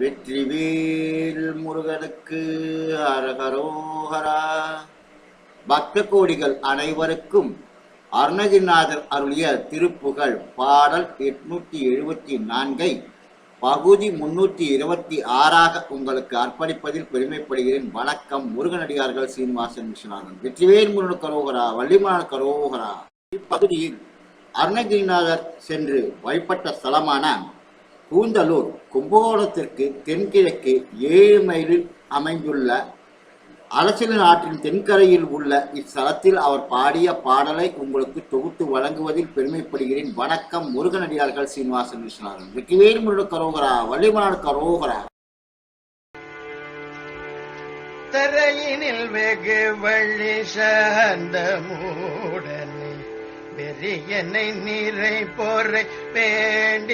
வெற்றிவேல் முருகனுக்கு அரகரோகரா. பக்த கோடிகள் அனைவருக்கும் அருணகிரிநாதர் அருளிய திருப்புகழ் பாடல் எட்நூத்தி எழுபத்தி நான்கை பகுதி முன்னூற்றி இருபத்தி ஆறாக உங்களுக்கு அர்ப்பணிப்பதில் பெருமைப்படுகிறேன். வணக்கம் முருகனடியார்கள் சீனிவாசன் விஸ்வநாதன். வெற்றிவேல் முருகன் கரோகரா வள்ளிமான கரோகரா. இப்பகுதியில் அருணகிரிநாதர் சென்று வழிபட்ட ஸ்தலமான கூந்தலூர் கும்பகோணத்திற்கு தென்கிழக்கு ஏழு மைலில் அமைந்துள்ள அரசியல் ஆற்றின் தென்கரையில் உள்ள இத்தலத்தில் அவர் பாடிய பாடலை உங்களுக்கு தொகுத்து வழங்குவதில் பெருமைப்படுகிறேன். வணக்கம் முருகனடியார்கள் சீனிவாசன் விஸ்வநாதன். வெற்றிவேல் முருக கரோகரா வள்ளிமலான கரோகரா. தரையினில் வெகு வழி சார்ந்த மூடனே. வெறியனை நிறை பொறை வேண்டிடாமத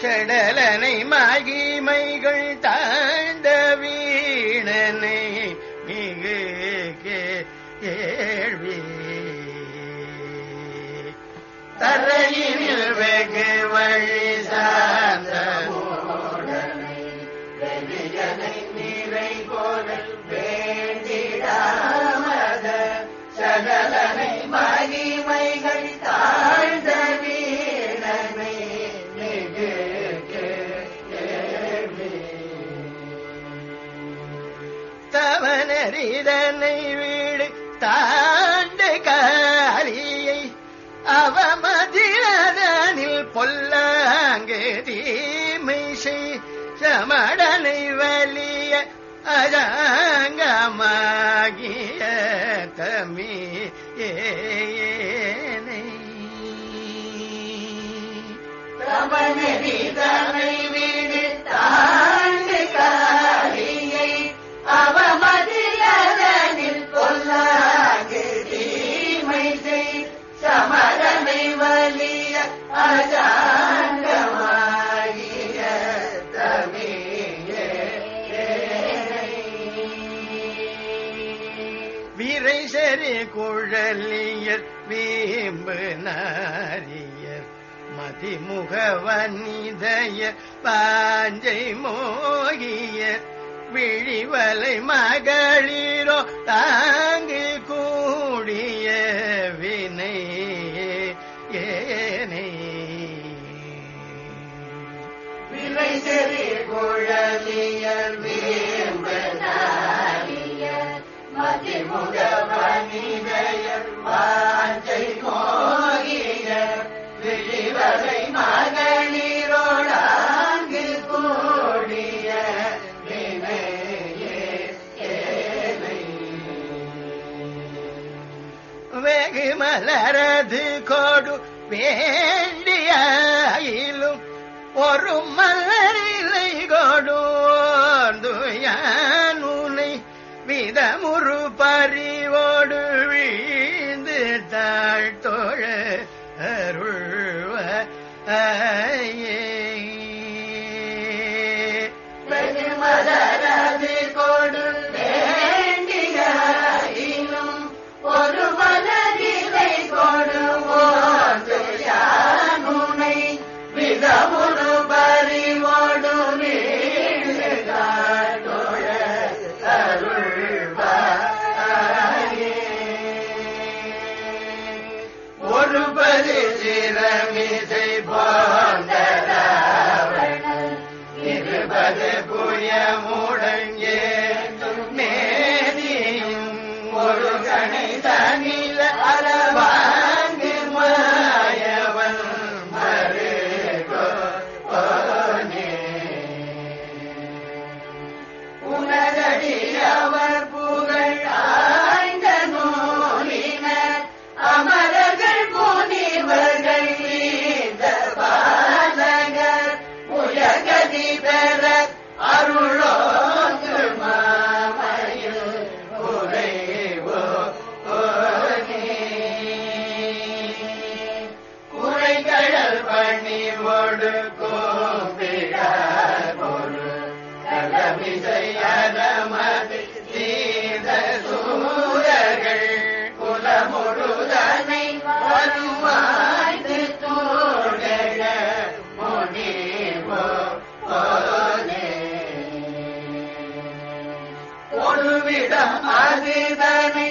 செடலனை மகிமைகள் தாழ்ந்த வீணனை மிகு கேள்வி. தரையினில் வெகு சகலனை மகிமைகள் தாழ்ந்த வீணனை தவனரிதனை வீடு தாண்டு காரியை அவமதிரதனில் பொல்லாங்கு தீமை செய். சமடனை வலிய அஜாங்கமாகிய வீரை சரி குழலியர் வீம்பு நாரியர் மதிமுக பாஞ்சை மோகியர் விழிவலை மகளிரோ தான் செறி குழலியர் மதிமுக வனிதயர் வாஞ்சை மகளிரோடாங்கு கூடிய வெகு மலரது கோடு வேண்டியாயிலும் ஒரு மலரிலை கொடுந்துயானுனை விதமுறு பறிவோடு வீழ்ந்து தாழ்த்தோழ Bhagavate அதுதனை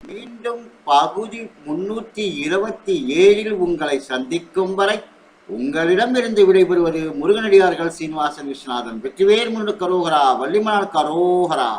மீண்டும் பகுதி முன்னூற்றி இருபத்தி ஏழில் உங்களை சந்திக்கும் வரை உங்களிடமிருந்து விடைபெறுவது முருகனடியார்கள் சீனிவாசன் விஸ்வநாதன் வெற்றிவேர் முருகன் கரோகரா வள்ளிமலால் கரோகரா.